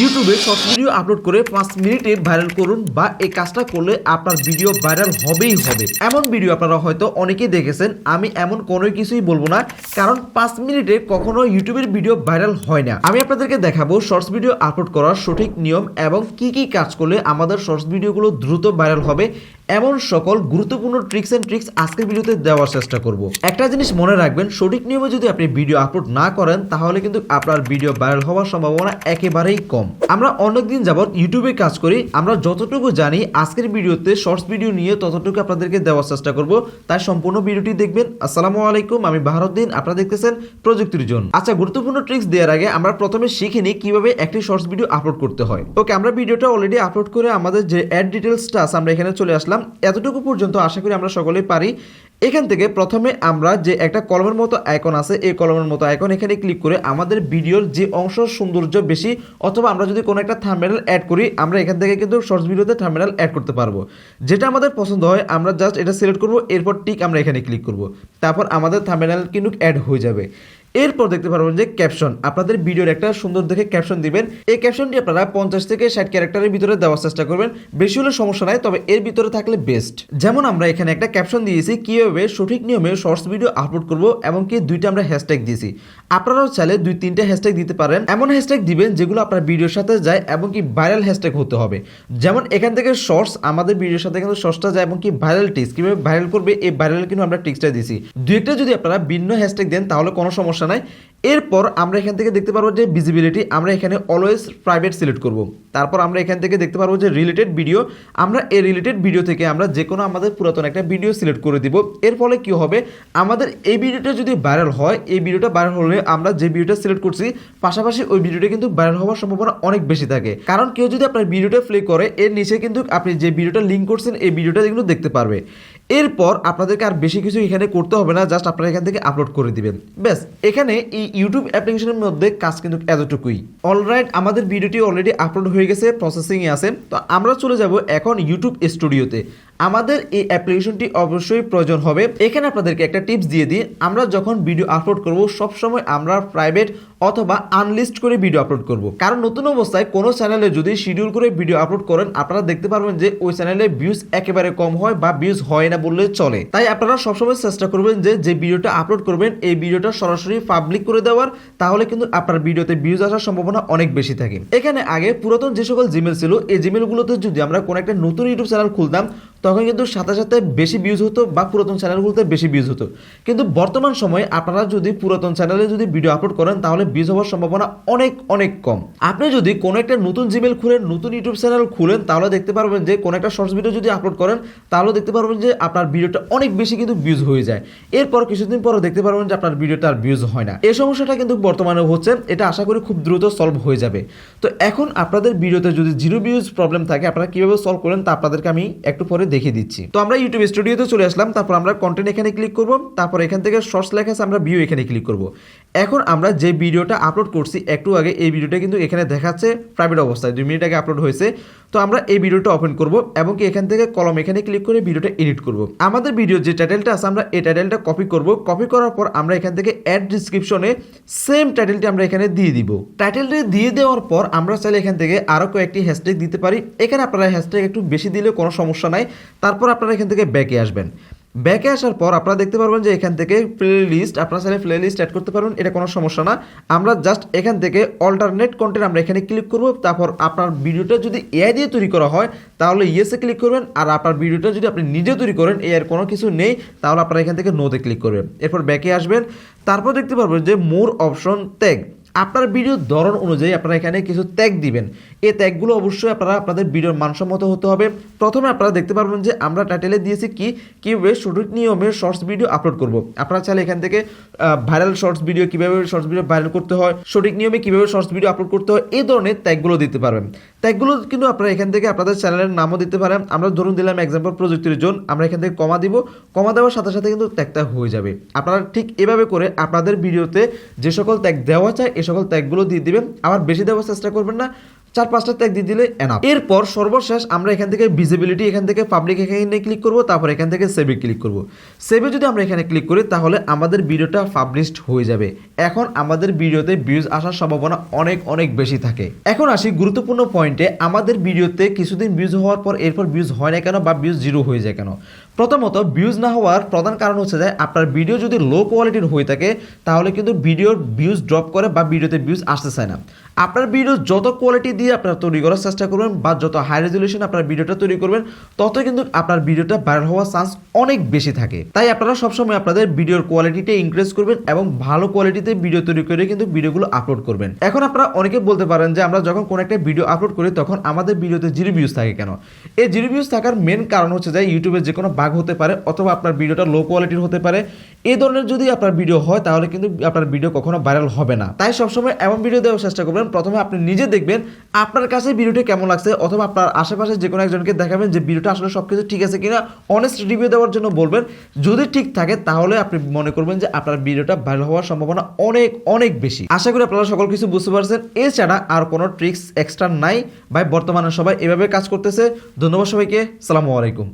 ইউটিউবে short video upload করে পাঁচ মিনিটে ভাইরাল করুন বা এই কাজটা করলে আপনার ভিডিও ভাইরাল হবেই হবে। এমন ভিডিও আপনারা হয়তো অনেকেই দেখেছেন, আমি এমন কোনো কিছুই বলব না, কারণ পাঁচ মিনিটে কখনো ইউটিউবের ভিডিও ভাইরাল হয় না। আমি আপনাদেরকে দেখাবো শর্টস ভিডিও আপলোড করার সঠিক নিয়ম এবং কি কি কাজ করলে আমাদের শর্টস ভিডিওগুলো দ্রুত ভাইরাল হবে এমন সকল গুরুত্বপূর্ণ ট্রিক্স এন্ড ট্রিক্স আজকের ভিডিওতে দেওয়ার চেষ্টা করব। একটা জিনিস মনে রাখবেন, সঠিক নিয়মে যদি আপনি ভিডিও আপলোড না করেন, তাহলে কিন্তু আপনার ভিডিও ভাইরাল হওয়ার সম্ভাবনা একেবারেই কম। আমরা অনেকদিন যাবত ইউটিউবে কাজ করি, আমরা যতটুকু জানি আজকের ভিডিওতে শর্টস ভিডিও নিয়ে ততটুকু আপনাদেরকে দেওয়ার চেষ্টা করব। তাই সম্পূর্ণ ভিডিওটি দেখবেন। আসসালামু আলাইকুম, আমি বাহারুদ্দিন, আপনারা দেখতেছেন প্রযুক্তির জন্য আচ্ছা গুরুত্বপূর্ণ ট্রিক্স দেওয়ার আগে আমরা প্রথমে শিখে নিই কীভাবে একটি শর্টস ভিডিও আপলোড করতে হয়। ওকে আমরা ভিডিওটা অলরেডি আপলোড করে আমাদের যে অ্যাড ডিটেলসটা আছে, আমরা এখানে চলে আসলাম। এতটুকু পর্যন্ত আশা করি আমরা সকলেই পারি। এখান থেকে প্রথমে আমরা যে একটা কলমের মতো আইকন আছে, এই কলমের মতো আইকন এখানে ক্লিক করে আমাদের ভিডিওর যে অংশ সৌন্দর্য বেশি, অথবা আমরা যদি কোনো একটা থাম্বনেল অ্যাড করি, আমরা এখান থেকে কিন্তু শর্টস ভিডিওতে থাম্বনেল অ্যাড করতে পারব। যেটা আমাদের পছন্দ হয়, আমরা জাস্ট এটা সিলেক্ট করব, এরপর টিক আমরা এখানে ক্লিক করব। তারপর আমাদের থাম্বনেল কিন্তু অ্যাড হয়ে যাবে। এরপর দেখতে পারবেন যে ক্যাপশন আপনাদের ভিডিওর একটা সুন্দর দেখে ক্যাপশন দিবেন। এই ক্যাপশনটি আপনারা পঞ্চাশ থেকে ষাট ক্যারেক্টারের ভিতরে দেওয়ার চেষ্টা করবেন। বেশি হলে সমস্যা নাই, তবে এর ভিতরে থাকলে বেস্ট যেমন আমরা এখানে একটা ক্যাপশন দিয়েছি, কীভাবে সঠিক নিয়মে শর্টস ভিডিও আপলোড করব এবং কি দুইটা আমরা হ্যাশট্যাগ দিয়েছি। আপনারাও চাইলে দুই তিনটা হ্যাশট্যাগ দিতে পারেন। এমন হ্যাশট্যাগ দিবেন যেগুলো আপনার ভিডিওর সাথে যায় এবং কি ভাইরাল হ্যাশট্যাগ হতে হবে। যেমন এখান থেকে শর্টস আমাদের ভিডিওর সাথে কিন্তু শর্টসটা যায় এবং কি ভাইরাল টিক্স কীভাবে ভাইরাল করবে, এই ভাইরাল কিন্তু আমরা টিক্সটা দিয়েছি। দু একটা যদি আপনারা ভিন্ন হ্যাশট্যাগ দেন, তাহলে কোনো সমস্যা নাই। এরপর আমরা এখান থেকে দেখতে পারব যে ভিজিবিলিটি আমরা এখানে অলওয়েজ প্রাইভেট সিলেক্ট করব। তারপর আমরা এখান থেকে দেখতে পারব যে রিলেটেড ভিডিও আমরা এই রিলেটেড ভিডিও থেকে আমরা যে কোনো আমাদের পুরাতন একটা ভিডিও সিলেক্ট করে দিব। এর ফলে কি হবে? আমাদের এই ভিডিওটা যদি ভাইরাল হয়, এই ভিডিওটা ভাইরাল হলে আমরা যে ভিডিওটা সিলেক্ট করছি, পাশাপাশি ওই ভিডিওটা কিন্তু ভাইরাল হওয়ার সম্ভাবনা অনেক বেশি থাকে। কারণ কেউ যদি আপনার ভিডিওটা প্লে করে, এর নিচে কিন্তু আপনি যে ভিডিওটা লিঙ্ক করছেন, এই ভিডিওটা কিন্তু দেখতে পারবে। এরপর আপনাদেরকে আর বেশি কিছু এখানে করতে হবে না জাস্ট আপনারা এখান থেকে আপলোড করে দিবেন। ব্যাস, এখানে এই ইউটিউব অ্যাপ্লিকেশনের মধ্যে কাজ কিন্তু এতটুকুই। অলরাইট আমাদের ভিডিওটি অলরেডি আপলোড হয়ে গেছে প্রসেসিংয়ে আছে। তো আমরা চলে যাব এখন ইউটিউব স্টুডিওতে আমাদের এই অ্যাপ্লিকেশনটি অবশ্যই প্রয়োজন হবে। এখানে আপনাদেরকে একটা টিপস দিয়ে দিই। আমরা যখন ভিডিও আপলোড করব, সবসময় আমরা প্রাইভেট অথবা আনলিস্ট করে ভিডিও আপলোড করব। কারণ নতুন অবস্থায় কোনো চ্যানেলে যদি শিডিউল করে ভিডিও আপলোড করেন, আপনারা দেখতে পারবেন যে ওই চ্যানেলে ভিউজ একেবারে কম হয় বা ভিউজ হয় না বললে চলে। তাই আপনারা সবসময় চেষ্টা করবেন যে যে ভিডিওটা আপলোড করবেন, এই ভিডিওটা সরাসরি পাবলিক করে দেওয়ার, তাহলে কিন্তু আপনার ভিডিওতে ভিউজ আসার সম্ভাবনা অনেক বেশি থাকে। এখানে আগে পুরাতন যে সকল জিমেল ছিল, এই জিমেলগুলোতে যদি আমরা কোনো একটা নতুন ইউটিউব চ্যানেল খুলতাম তখন কিন্তু সাথে সাথে বেশি ভিউজ হতো বা পুরাতন চ্যানেলগুলোতে বেশি ভিউজ হতো। কিন্তু বর্তমান সময়ে আপনারা যদি পুরাতন চ্যানেলে যদি ভিডিও আপলোড করেন, তাহলে ভিউজ হওয়ার সম্ভাবনা অনেক অনেক কম। আপনি যদি কোনো একটা নতুন জিমেল খুলেন, নতুন ইউটিউব চ্যানেল খুলেন, তাহলে দেখতে পারবেন যে কোনো একটা শর্টস ভিডিও যদি আপলোড করেন, তাহলে দেখতে পারবেন যে আপনার ভিডিওটা অনেক বেশি কিন্তু ভিউজ হয়ে যায়। এরপর কিছুদিন পরে দেখতে পারবেন যে আপনার ভিডিওটা আর ভিউজ হয় না। এই সমস্যাটা কিন্তু বর্তমানে হচ্ছে, এটা আশা করি খুব দ্রুত সলভ হয়ে যাবে। তো এখন আপনাদের ভিডিওতে যদি জিরো ভিউজ প্রবলেম থাকে, আপনারা কীভাবে সলভ করেন তা আপনাদেরকে আমি একটু পরে দেখিয়ে দিচ্ছি। তো আমরা ইউটিউব স্টুডিওতে চলে আসলাম, তারপর আমরা কন্টেন্ট এখানে ক্লিক করব, তারপর এখান থেকে শর্টস লেখা আছে, আমরা ভিউ এখানে ক্লিক করব। এখন আমরা যে ভিডিওটা আপলোড করছি, একটু আগে এই ভিডিওটা কিন্তু এখানে দেখাচ্ছে প্রাইভেট অবস্থায়। দুই মিনিট আগে আপলোড হয়েছে। তো আমরা এই ভিডিওটা ওপেন করব এবং কি এখান থেকে কলম এখানে ক্লিক করে ভিডিওটা এডিট করব। আমাদের ভিডিও যে টাইটেলটা আছে, আমরা এই টাইটেলটা কপি করব। কপি করার পর আমরা এখান থেকে অ্যাড ডিসক্রিপশনে সেম টাইটেলটি আমরা এখানে দিয়ে দিব। টাইটেলটি দিয়ে দেওয়ার পর আমরা চাইলে এখান থেকে আরও কয়েকটি হ্যাশট্যাগ দিতে পারি। এখানে আপনারা হ্যাশট্যাগ একটু বেশি দিলে কোনো সমস্যা নাই। তারপর আপনারা এখান থেকে ব্যাকে আসবেন। ব্যাকে আসার পর আপনারা দেখতে পারবেন যে এখান থেকে প্লে লিস্ট আপনারা চাইলে প্লে লিস্ট অ্যাড করতে পারবেন, এটা কোনো সমস্যা না। আমরা জাস্ট এখান থেকে অল্টারনেট কন্টেন্ট আমরা এখানে ক্লিক করব, তারপর আপনার ভিডিওটা যদি এআই দিয়ে তৈরি করা হয়, তাহলে ইয়েসে ক্লিক করবেন, আর আপনার ভিডিওটা যদি আপনি নিজে তৈরি করেন এর কোনো কিছু নেই, তাহলে আপনারা এখান থেকে নোতে ক্লিক করবেন। এরপর ব্যাকে আসবেন, তারপর দেখতে পারবেন যে মোর অপশন ট্যাগ আপনার ভিডিওর ধরন অনুযায়ী আপনারা এখানে কিছু ট্যাগ দিবেন। এই ট্যাগগুলো অবশ্যই আপনারা আপনাদের ভিডিওর মানসম্মত হতে হবে। প্রথমে আপনারা দেখতে পারবেন যে আমরা টাইটেলে দিয়েছি কি, কীভাবে সঠিক নিয়মে শর্টস ভিডিও আপলোড করব। আপনারা চাইলে এখান থেকে ভাইরাল শর্টস ভিডিও কীভাবে শর্টস ভিডিও ভাইরাল করতে হয়, সঠিক নিয়মে কীভাবে শর্টস ভিডিও আপলোড করতে হয়, এই ধরনের ট্যাগগুলো দিতে পারবেন। ট্যাগগুলো কিন্তু আপনারা এখান থেকে আপনাদের চ্যানেলের নামও দিতে পারেন। আমরা ধরুন দিলাম এক্সাম্পল প্রযুক্তির জোন, আমরা এখান থেকে কমা দিব। কমা দেওয়ার সাথে সাথে কিন্তু ট্যাগটা হয়ে যাবে। আপনারা ঠিক এভাবে করে আপনাদের ভিডিওতে যে সকল ট্যাগ দেওয়া চায় সকল ত্যাগগুলো দিয়ে দিবেন। আবার বেশি দেওয়ার চেষ্টা করবেন না। চার পাঁচটা ট্যাগ দিয়ে দিলে এনাফ এরপর সর্বশেষ আমরা এখান থেকে ভিজিবিলিটি এখান থেকে পাবলিক এখানে ক্লিক করব, তারপর এখান থেকে সেভে ক্লিক করব। সেভে যদি আমরা এখানে ক্লিক করি, তাহলে আমাদের ভিডিওটা পাবলিশড হয়ে যাবে। এখন আমাদের ভিডিওতে ভিউজ আসার সম্ভাবনা অনেক অনেক বেশি থাকে। এখন আসি গুরুত্বপূর্ণ পয়েন্টে আমাদের ভিডিওতে কিছুদিন ভিউজ হওয়ার পর এরপর ভিউজ হয় না কেন বা ভিউজ জিরো হয়ে যায় কেন? প্রথমত ভিউজ না হওয়ার প্রধান কারণ হচ্ছে যে, আপনার ভিডিও যদি লো কোয়ালিটির হয়ে থাকে, তাহলে কিন্তু ভিডিওর ভিউজ ড্রপ করে বা ভিডিওতে ভিউজ আসতে চায় না। আপনার ভিডিও যত কোয়ালিটি দিয়ে আপনারা তৈরি করার চেষ্টা করবেন বা যত হাই রেজলিউশন আপনার ভিডিওটা তৈরি করবেন, ততই কিন্তু আপনার ভিডিওটা ভাইরাল হওয়ার চান্স অনেক বেশি থাকে। তাই আপনারা সবসময় আপনাদের ভিডিওর কোয়ালিটিটা ইনক্রিজ করবেন এবং ভালো কোয়ালিটিতে ভিডিও তৈরি করে কিন্তু ভিডিওগুলো আপলোড করবেন। এখন আপনারা অনেকে বলতে পারেন যে, আমরা যখন কোনো একটা ভিডিও আপলোড করি, তখন আমাদের ভিডিওতে জিরো ভিউজ থাকে কেন? এই জিরো ভিউজ থাকার মেন কারণ হচ্ছে যে ইউটিউবে যে কোনো বাগ হতে পারে অথবা আপনার ভিডিওটা লো কোয়ালিটির হতে পারে। এই ধরনের যদি আপনার ভিডিও হয়, তাহলে কিন্তু আপনার ভিডিও কখনো ভাইরাল হবে না। তাই সবসময় এমন ভিডিও দেওয়ার চেষ্টা করবেন প্রথমে আপনি নিজে দেখবেন আপনার কাছে ভিডিওটি কেমন লাগছে, অথবা আপনার আশেপাশে যে কোনো একজনকে দেখাবেন যে ভিডিওটা আসলে সব কিছু ঠিক আছে কিনা অনেস্ট রিভিউ দেওয়ার জন্য বলবেন। যদি ঠিক থাকে, তাহলে আপনি মনে করবেন যে আপনার ভিডিওটা ভাইরাল হওয়ার সম্ভাবনা অনেক অনেক বেশি। আশা করি আপনারা সকল কিছু বুঝতে পারছেন। এছাড়া আর কোনো ট্রিক্স এক্সট্রা নাই। ভাই, বর্তমানে সবাই এভাবে কাজ করতেছে। ধন্যবাদ সবাইকে। সালামু আলাইকুম।